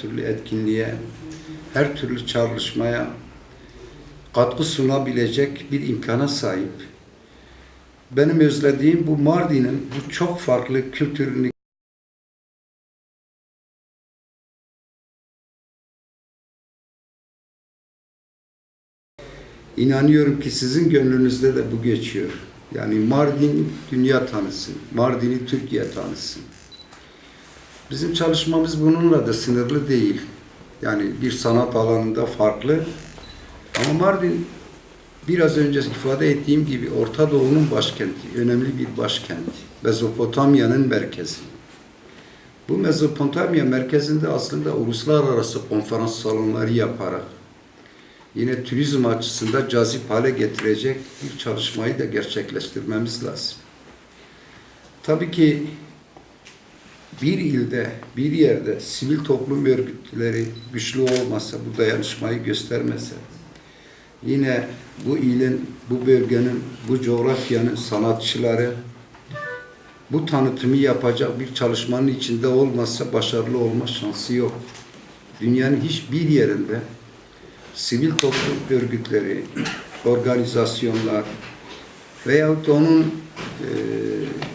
türlü etkinliğe, her türlü çalışmaya katkı sunabilecek bir imkana sahip. Benim özlediğim bu Mardin'in bu çok farklı kültürünü İnanıyorum ki sizin gönlünüzde de bu geçiyor. Yani Mardin dünya tanısın, Mardin'i Türkiye tanısın. Bizim çalışmamız bununla da sınırlı değil. Yani bir sanat alanında farklı. Ama Mardin biraz önce ifade ettiğim gibi Orta Doğu'nun başkenti, önemli bir başkenti. Mezopotamya'nın merkezi. Bu Mezopotamya merkezinde aslında uluslararası konferans salonları yaparak yine turizm açısından cazip hale getirecek bir çalışmayı da gerçekleştirmemiz lazım. Tabii ki bir ilde, bir yerde sivil toplum örgütleri güçlü olmasa, bu dayanışmayı göstermese, yine bu ilin, bu bölgenin, bu coğrafyanın sanatçıları bu tanıtımı yapacak bir çalışmanın içinde olmazsa başarılı olma şansı yok. Dünyanın hiçbir yerinde sivil toplum örgütleri, organizasyonlar veyahut onun e,